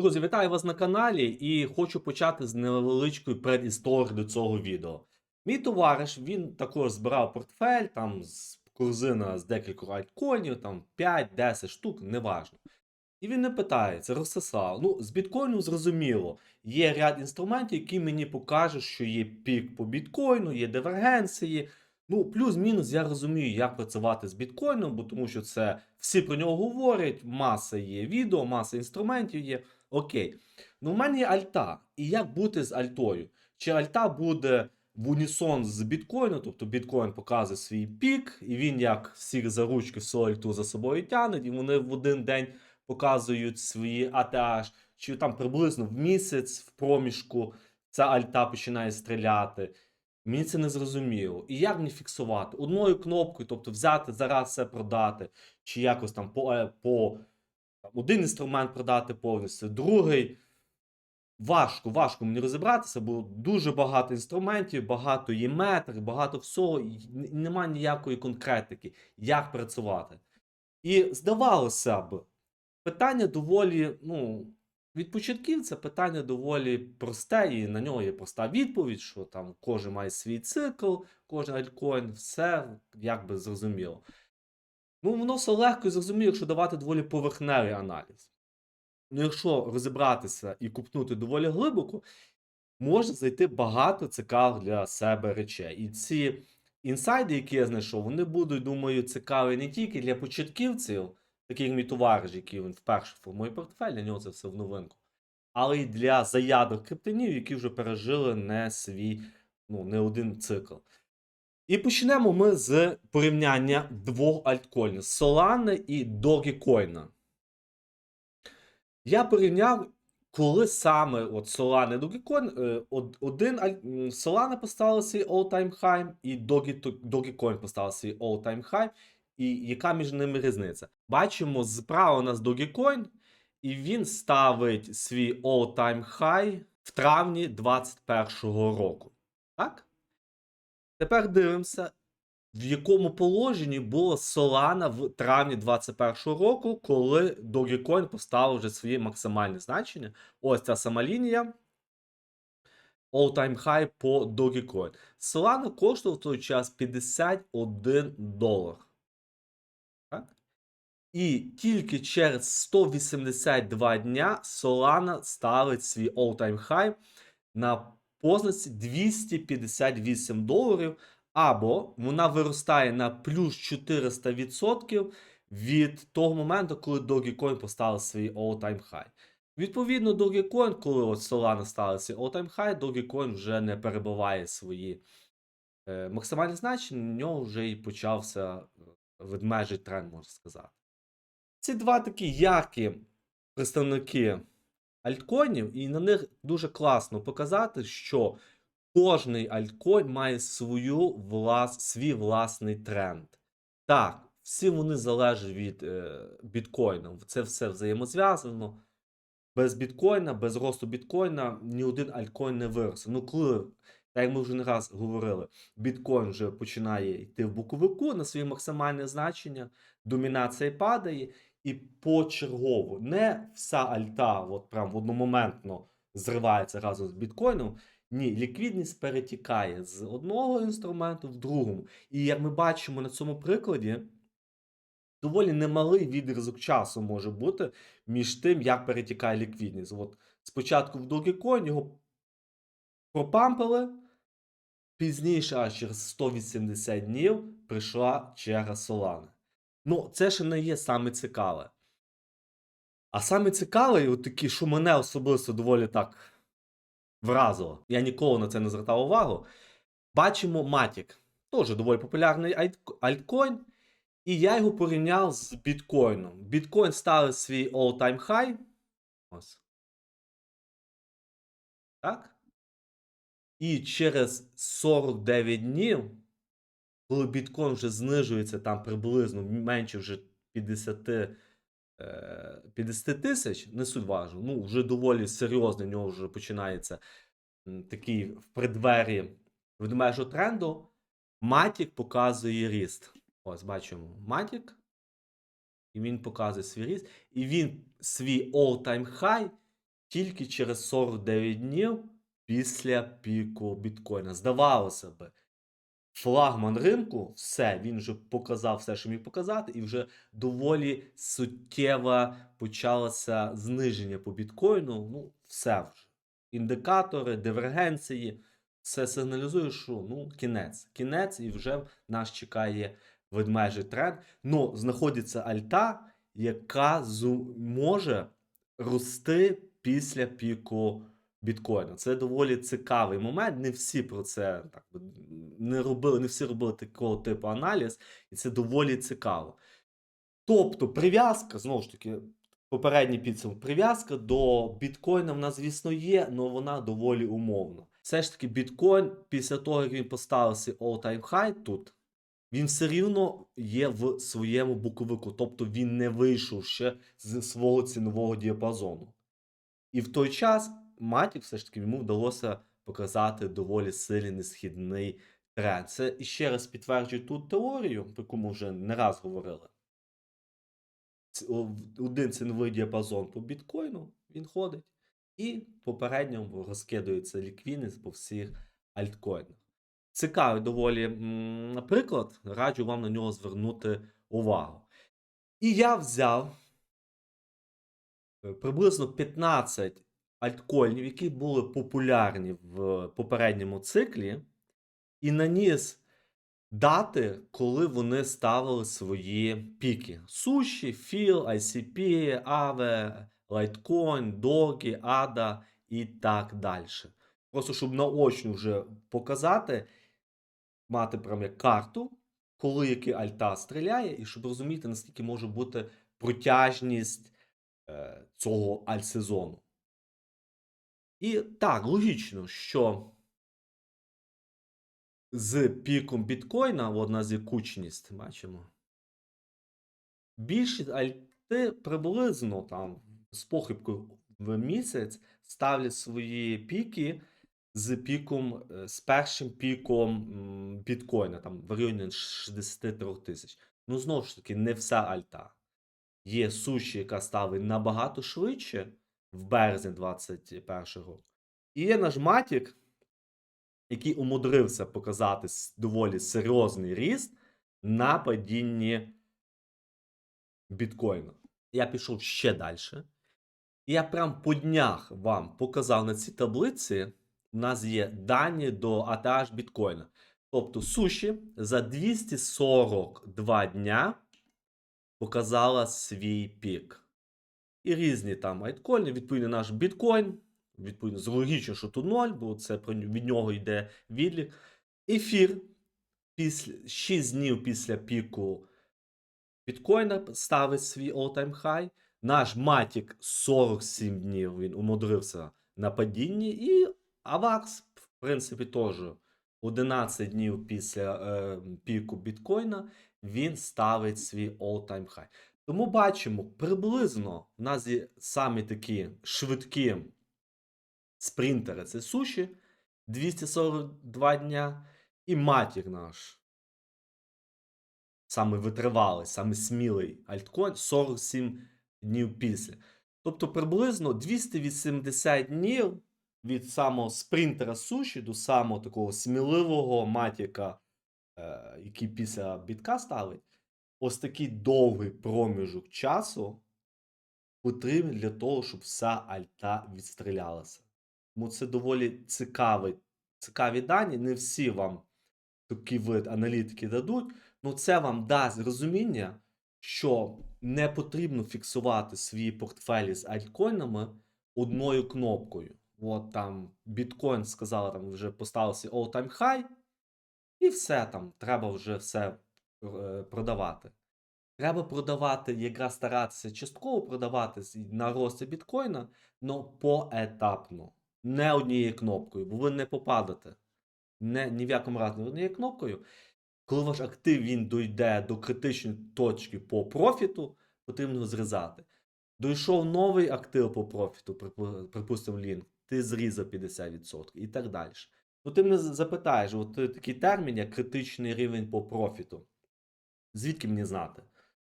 Друзі, вітаю вас на каналі і хочу почати з невеличкої предісторії до цього відео. Мій товариш, він також збирав портфель, там з корзина з декількох альткоїнів, там 5-10 штук, неважно. І він не питається, Ростислав, ну з біткоїном зрозуміло, є ряд інструментів, які мені покажуть, що є пік по біткоїну, є дивергенції. Ну, плюс-мінус, я розумію, як працювати з біткоїном, бо тому що це всі про нього говорять, маса є відео, маса інструментів є. Окей. Ну, в мене є альта. І як бути з альтою? Чи альта буде в унісон з біткоїном, тобто біткоін показує свій пік, і він як всіх за ручки всю альту за собою тягне, і вони в один день показують свої ATH, чи там приблизно в місяць в проміжку ця альта починає стріляти. Мені це не зрозуміло. І як мені фіксувати? Одною кнопкою, тобто взяти зараз все продати, чи якось там по, е, по один інструмент продати повністю, другий. Важко, важко мені розібратися, бо дуже багато інструментів, багато є метрик, багато всього, і немає ніякої конкретики, як працювати. І здавалося б, питання доволі, ну, від початківця питання доволі просте, і на нього є проста відповідь, що там кожен має свій цикл, кожен альткоін, все якби зрозуміло. Ну, воно все легко і зрозуміло, якщо давати доволі поверхневий аналіз. Ну, якщо розібратися і купнути доволі глибоко, може зайти багато цікавих для себе речей. І ці інсайди, які я знайшов, вони будуть, думаю, цікаві не тільки для початківців, таких мій товариш, який він вперше формує портфель, для нього це все в новинку, але й для заядок криптонів, які вже пережили не свій, ну, не один цикл. І почнемо ми з порівняння двох альткоїнів Solana і Dogecoin. Я порівняв, коли саме от Solana і Dogecoin, е, один Solana поставила свій all-time high, і Doge- Dogecoin поставив свій all-time high, і яка між ними різниця? Бачимо, справа у нас Dogecoin, і він ставить свій all-time high в травні 2021 року. Так? Тепер дивимося, в якому положенні була Solana в травні 2021 року, коли Dogecoin поставив вже свої максимальні значення. Ось ця сама лінія. All-time high по Dogecoin. Solana коштував в той час 51 долар. Так? І тільки через 182 дня Solana ставить свій all-time high на позначці 258 доларів, або вона виростає на плюс 400% від того моменту, коли Dogecoin поставив свій all-time high. Відповідно, Dogecoin, коли от Solana ставила свій all-time high, Dogecoin вже не перебиває свої е, максимальні значення, в нього вже і почався е, ведмежий тренд, можна сказати. Ці два такі яркі представники альткоїнів, і на них дуже класно показати, що кожний альткоін має свою влас, свій власний тренд. Так, всі вони залежать від е, біткоїну. Це все взаємозв'язано. Без біткоїна, без росту біткоїна ні один альткоін не виросте. Ну, коли, так як ми вже не раз говорили, біткоін вже починає йти в боковику на свої максимальні значення, домінація падає, і почергово не вся альта, от прям одномоментно зривається разом з біткоїном. Ні, ліквідність перетікає з одного інструменту в другому. І як ми бачимо на цьому прикладі, доволі немалий відрізок часу може бути між тим, як перетікає ліквідність. От спочатку в Dogecoin його пропампили, пізніше, аж через 180 днів, прийшла черга Solana. Ну, це ще не є саме цікаве. А саме цікаве, от такі, що мене особисто доволі так вразило. Я ніколи на це не звертав увагу. Бачимо Matic. Теж доволі популярний альт- альткоін. І я його порівняв з біткоїном. Біткоін ставив свій all-time high. Ось. Так. І через 49 днів, коли біткоін вже знижується там приблизно менше вже 50 е, 50 тисяч, не суть важно, ну вже доволі серйозно, в нього вже починається такий в преддвері ведмежого тренду. Матік показує ріст. Ось бачимо Матік. І він показує свій ріст. І він свій all-time high тільки через 49 днів після піку біткоїна. Здавалося би, флагман ринку, все, він вже показав все, що міг показати, і вже доволі суттєво почалося зниження по біткоїну. Ну, все вже. Індикатори, дивергенції, все сигналізує, що ну, кінець. Кінець, і вже нас чекає ведмежий тренд. Ну, знаходиться альта, яка може рости після піку біткоїна. Це доволі цікавий момент. Не всі про це так не робили, не всі робили такого типу аналіз, і це доволі цікаво. Тобто, прив'язка, знову ж таки, попередній підсумок, прив'язка до біткоїна в нас, звісно, є, але вона доволі умовна. Все ж таки, біткоін, після того, як він поставився all-time high тут, він все рівно є в своєму боковику, тобто він не вийшов ще з свого цінового діапазону. І в той час Матік все ж таки йому вдалося показати доволі сильний несхідний тренд. Це іще раз підтверджує ту теорію, про яку ми вже не раз говорили. Один ціновий діапазон по біткоїну він ходить, і попередньо розкидується ліквідність по всіх альткоїнах. Цікавий доволі м, приклад, раджу вам на нього звернути увагу. І я взяв е, приблизно 15 альткоїнів, які були популярні в попередньому циклі, і наніс дати, коли вони ставили свої піки: Суші, Філ, ICP, Aave, Litecoin, Doge, ADA і так далі. Просто щоб наочно вже показати, мати прям як карту, коли який альта стріляє, і щоб розуміти, наскільки може бути протяжність е, цього альтсезону. І так, логічно, що з піком біткоїна, от у нас є кучність, бачимо. Більшість альти приблизно там з похибкою в місяць ставлять свої піки з піком, е, з першим піком біткоїна, там в районі 63 тисяч. Ну, знову ж таки, не вся альта. Є суші, яка ставить набагато швидше в березні 2021 року. І є наш матік, який умудрився показати доволі серйозний ріст на падінні біткоїну. Я пішов ще далі. І я прям по днях вам показав на цій таблиці. У нас є дані до ATH біткоїна. Тобто суші за 242 дня показала свій пік. І різні там айткоїни, відповідно, наш біткоін. Відповідно, логічно, що тут 0, бо це від нього йде відлік. Ефір після 6 днів після піку біткоїна ставить свій all-time high. Наш Матік 47 днів він умудрився на падінні. І Авакс, в принципі, теж 11 днів після е, піку біткоїна він ставить свій all-time high. Тому бачимо, приблизно в нас є самі такі швидкі спринтери це суші 242 дня, і матір наш. Саме витривалий, саме смілий альткоін 47 днів після. Тобто приблизно 280 днів від самого спринтера суші до самого такого сміливого матіка, е, який після бітка ставить. Ось такий довгий проміжок часу потрібен для того, щоб вся альта відстрілялася. Тому це доволі цікавий, цікаві дані. Не всі вам такий вид аналітики дадуть. Ну це вам дасть розуміння, що не потрібно фіксувати свої портфелі з альткоїнами одною кнопкою. От там біткоін сказали, там вже поставився all-time high, і все там, треба вже все продавати. Треба продавати, якраз старатися частково продавати на рості біткоїна, але поетапно, не однією кнопкою, бо ви не попадете. Не, ні в якому разі не однією кнопкою. Коли ваш актив він дойде до критичної точки по профіту, потрібно зрізати. Дійшов новий актив по профіту, припустимо, лінк, ти зрізав 50% і так далі. Ну, ти мене запитаєш, от е, такий термін, як критичний рівень по профіту. Звідки мені знати?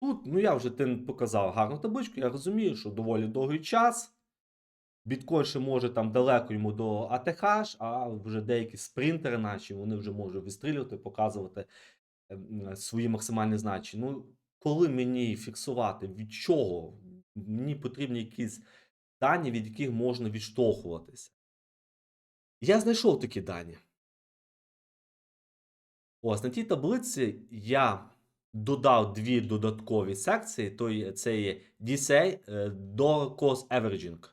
Тут, ну я вже ти показав гарну табличку, я розумію, що доволі довгий час Біткоін ще може там далеко йому до ATH, а вже деякі спринтери наші, вони вже можуть вистрілювати, показувати ем, свої максимальні значення. Ну, коли мені фіксувати, від чого? Мені потрібні якісь дані, від яких можна відштовхуватися. Я знайшов такі дані. Ось на тій таблиці я додав дві додаткові секції, то це є DCA е, Dollar Cost Averaging.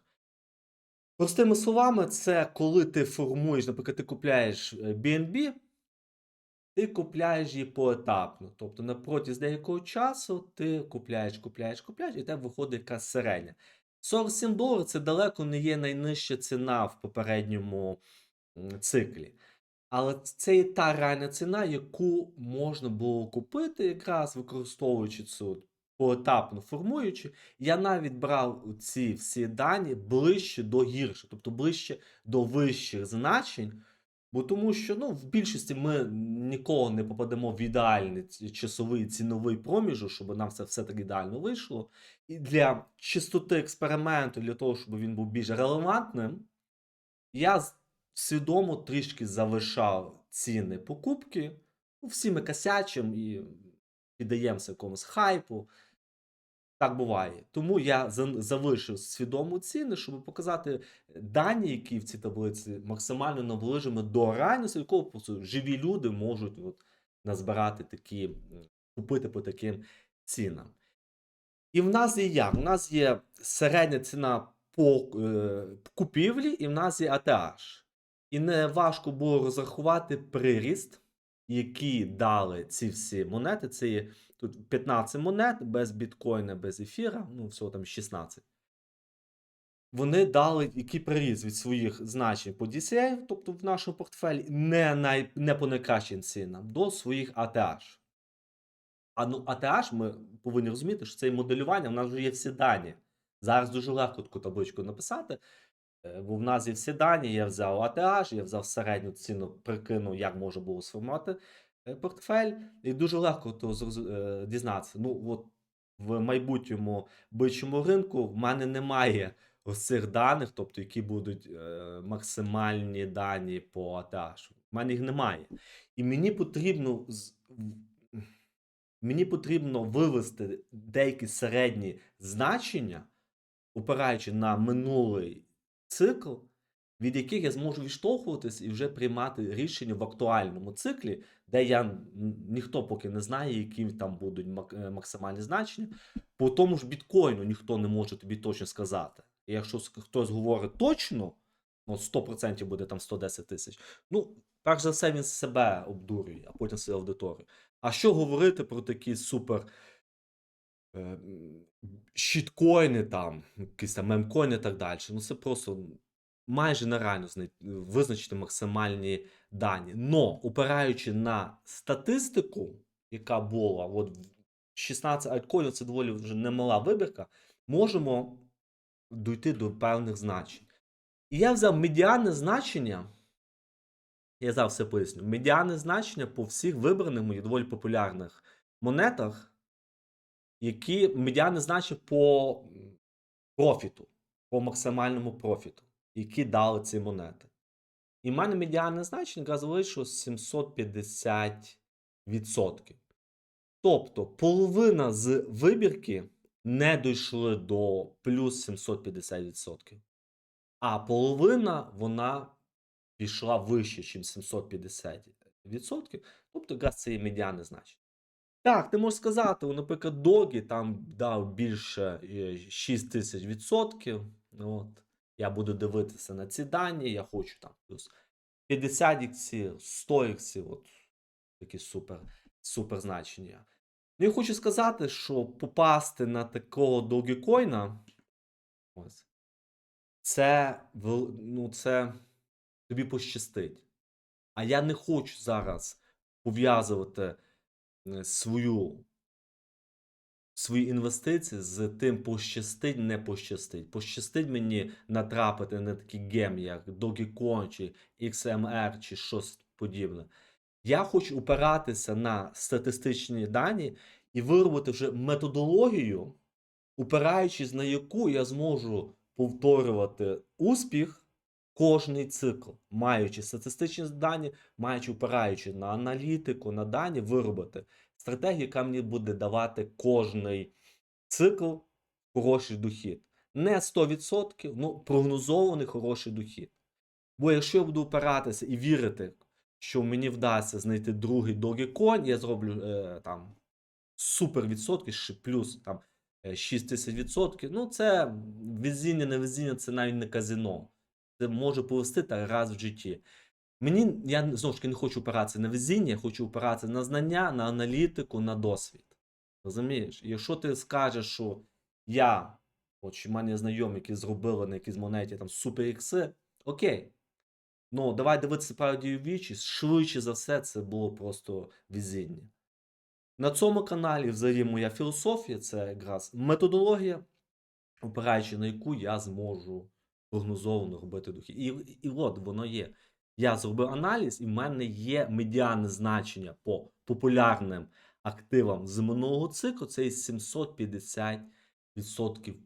Простими словами, це коли ти формуєш, наприклад, ти купляєш е, BNB, ти купляєш її поетапно. Тобто на протязі деякого часу ти купляєш, купляєш, купляєш, і тебе виходить якась середня. 47 доларів це далеко не є найнижча ціна в попередньому циклі. Але це і та реальна ціна, яку можна було купити, якраз використовуючи цю поетапно формуючи. Я навіть брав ці всі дані ближче до гірших, тобто ближче до вищих значень. Бо тому що ну, в більшості ми ніколи не попадемо в ідеальний часовий ціновий проміжок, щоб нам це все так ідеально вийшло. І для чистоти експерименту, для того, щоб він був більш релевантним, я свідомо трішки завишав ціни покупки. Ну, всі ми косячимо і піддаємося якомусь хайпу. Так буває. Тому я за- завишив свідомо ціни, щоб показати дані, які в цій таблиці максимально наближені до реальності, якого просто живі люди можуть от, назбирати такі, купити по таким цінам. І в нас є як? У нас є середня ціна по е, купівлі, і в нас є ATH. І не важко було розрахувати приріст, який дали ці всі монети. Це є тут 15 монет без біткоїна, без ефіра, ну всього там 16. Вони дали який приріст від своїх значень по DCA, тобто в нашому портфелі, не, най, не по найкращим цінам, до своїх ATH. А ну ATH ми повинні розуміти, що це моделювання, в нас вже є всі дані. Зараз дуже легко таку табличку написати, бо в нас є всі дані. Я взяв ATH, я взяв середню ціну, прикинув, як може було сформувати е, портфель, і дуже легко то е, дізнатися. Ну, от в майбутньому бичому ринку в мене немає ось цих даних, тобто які будуть е, максимальні дані по ATH. В мене їх немає. І мені потрібно мені потрібно вивести деякі середні значення, опираючи на минулий цикл, від яких я зможу відштовхуватись і вже приймати рішення в актуальному циклі, де я ніхто поки не знає, які там будуть е, максимальні значення. По тому ж біткоїну ніхто не може тобі точно сказати. І якщо хтось говорить точно, ну 100% буде там 110 тисяч. Ну, перш за все, він себе обдурює, а потім свою аудиторію. А що говорити про такі супер щіткоїни, там, якісь там мемкоїни і так далі. Ну, це просто майже нереально визначити максимальні дані. Но, опираючи на статистику, яка була, от 16 альткоїнів, це доволі вже немала вибірка, можемо дійти до певних значень. І я взяв медіане значення. Я зараз все поясню. Медіане значення по всіх вибраних моїх доволі популярних монетах, які медіане значення по профіту, по максимальному профіту, які дали ці монети. І в мене медіане значення якраз вийшло 750%. Тобто половина з вибірки не дійшли до плюс 750%. А половина вона пішла вище, ніж 750%. Тобто, якраз це і медіане значення. Так, ти можеш сказати, о, наприклад, Догі там дав більше 6 тисяч відсотків. От. Я буду дивитися на ці дані, я хочу там плюс 50 іксів, 100 іксів, от такі супер, супер значення. Ну, я хочу сказати, що попасти на такого Dogecoin, ось, це, ну, це тобі пощастить. А я не хочу зараз пов'язувати е, свою, свої інвестиції з тим пощастить, не пощастить. Пощастить мені натрапити на такий гем, як Dogecoin чи XMR чи щось подібне. Я хочу опиратися на статистичні дані і виробити вже методологію, опираючись на яку я зможу повторювати успіх кожний цикл, маючи статистичні дані, маючи опираючи на аналітику, на дані, виробити стратегію, яка мені буде давати кожний цикл хороший дохід. Не 100%, ну прогнозований хороший дохід. Бо якщо я буду опиратися і вірити, що мені вдасться знайти другий Dogecoin, я зроблю е, там супер відсотки, плюс там е, 6 тисяч відсотків. Ну, це везіння, не везіння, це навіть не казино. Це може повести так раз в житті. Мені я знову ж таки не хочу опиратися на везіння, я хочу опиратися на знання, на аналітику, на досвід. Розумієш? Якщо ти скажеш, що я, от що мене знайомі, які зробили на якійсь монеті там супер ікси, окей. Ну, давай дивитися правді вічі, швидше за все, це було просто везіння. На цьому каналі взагалі моя філософія це якраз методологія, опираючи на яку я зможу прогнозовано робити дохід. І, і от воно є. Я зробив аналіз, і в мене є медіане значення по популярним активам з минулого циклу. Це є 750%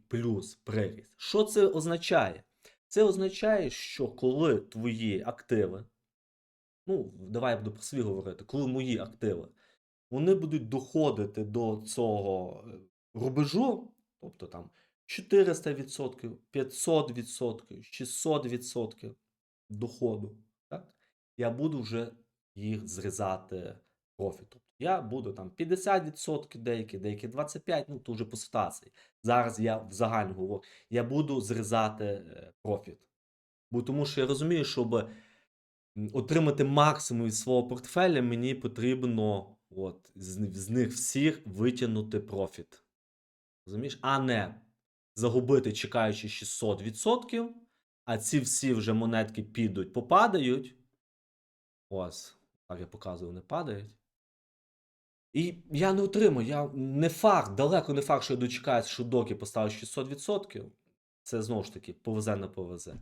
плюс приріст. Що це означає? Це означає, що коли твої активи, ну, давай я буду про свій говорити, коли мої активи, вони будуть доходити до цього е, рубежу, тобто там 400%, 500%, 600% доходу, так? я буду вже їх зрізати профіт. Тобто я буду там 50%, деякі, деякі 25%, ну то вже по ситуації. Зараз я в загальному говорю, я буду зрізати е, профіт. Бо тому що я розумію, щоб отримати максимум від свого портфеля, мені потрібно от, з, з них всіх витягнути профіт. Розумієш? А не загубити, чекаючи 600%, а ці всі вже монетки підуть, попадають. Ось, так я показую, вони падають. І я не отримаю, я не факт, далеко не факт, що я дочекаюсь, що доки поставить 600%. Це знову ж таки повезе не повезе.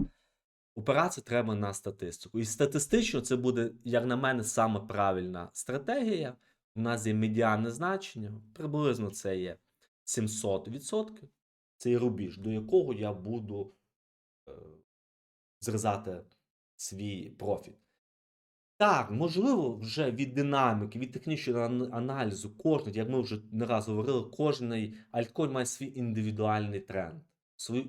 Опиратися треба на статистику. І статистично це буде, як на мене, саме правильна стратегія. У нас є медіане значення, приблизно це є 700%. Це є рубіж, до якого я буду е, зрізати свій профіт. Так, можливо, вже від динаміки, від технічного аналізу кожен, як ми вже не раз говорили, кожний альткоін має свій індивідуальний тренд, свою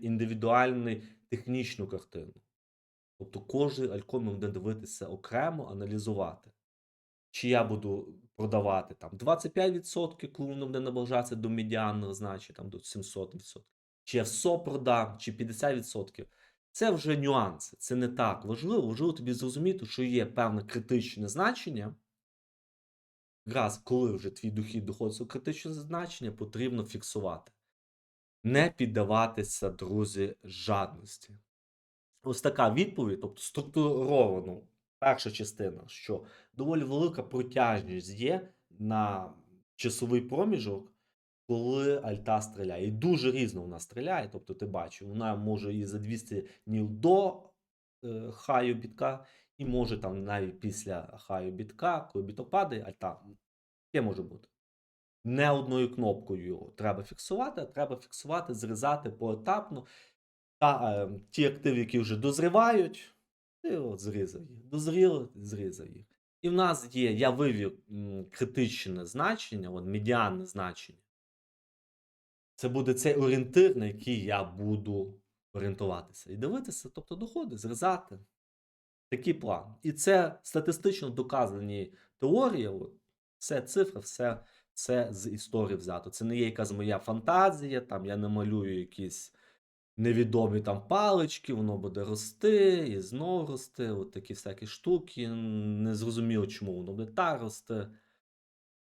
індивідуальну технічну картину. Тобто кожен альткоін ми будемо дивитися окремо, аналізувати. Чи я буду продавати там 25%, коли воно буде наближатися до медіанного значення, там до 700%. Чи я все продам, чи 50%. Це вже нюанси, це не так важливо. Важливо тобі зрозуміти, що є певне критичне значення. Якраз коли вже твій дохід доходить до критичного значення, потрібно фіксувати. Не піддаватися, друзі, жадності. Ось така відповідь, тобто структуровано. Перша частина, що доволі велика протяжність є на часовий проміжок, коли альта стріляє. І дуже різно вона стріляє. Тобто, ти бачиш, вона може і за 200 днів до е, хаю бітка, і може там навіть після хаю бітка, коли біток падає, альта. Таке може бути. Не одною кнопкою треба фіксувати, а треба фіксувати, зрізати поетапно. Та е, ті активи, які вже дозрівають, ти от зрізав їх. Дозріли, зрізав їх. І в нас є, я вивів критичне значення, от медіанне значення. Це буде цей орієнтир, на який я буду орієнтуватися. І дивитися, тобто доходи, зрізати. Такий план. І це статистично доказані теорії. От, все цифри, все, все з історії взято. Це не є якась моя фантазія, там я не малюю якісь невідомі там палички, воно буде рости і знов рости. От такі всякі штуки. Не зрозуміло, чому воно буде так рости.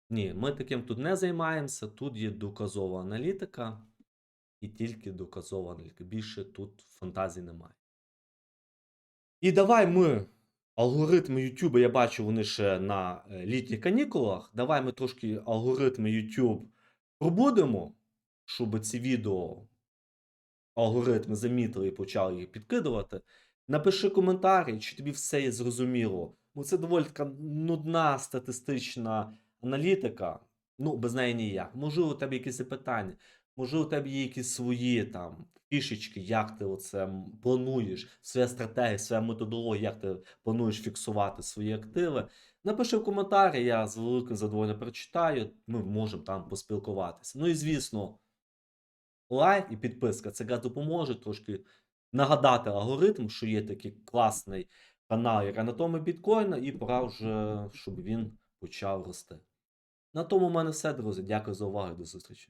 Ні, ми таким тут не займаємося. Тут є доказова аналітика і тільки доказова аналітика. Більше тут фантазії немає. І давай ми алгоритми YouTube, я бачу, вони ще на е, літніх канікулах. Давай ми трошки алгоритми YouTube пробудемо, щоб ці відео алгоритми замітили і почали їх підкидувати. Напиши коментарі, чи тобі все є зрозуміло. Бо це доволі така нудна статистична аналітика. Ну, без неї ніяк. Можливо, у тебе якісь запитання. Можливо, у тебе є якісь свої там фішечки, як ти оце плануєш, своя стратегія, своя методологія, як ти плануєш фіксувати свої активи. Напиши в коментарі, я з великим задоволенням прочитаю. Ми можемо там поспілкуватися. Ну і звісно, лайк і підписка. Це допоможе трошки нагадати алгоритм, що є такий класний канал, як Анатомія біткоїна, і пора вже, щоб він почав рости. На тому в мене все, друзі. Дякую за увагу і до зустрічі.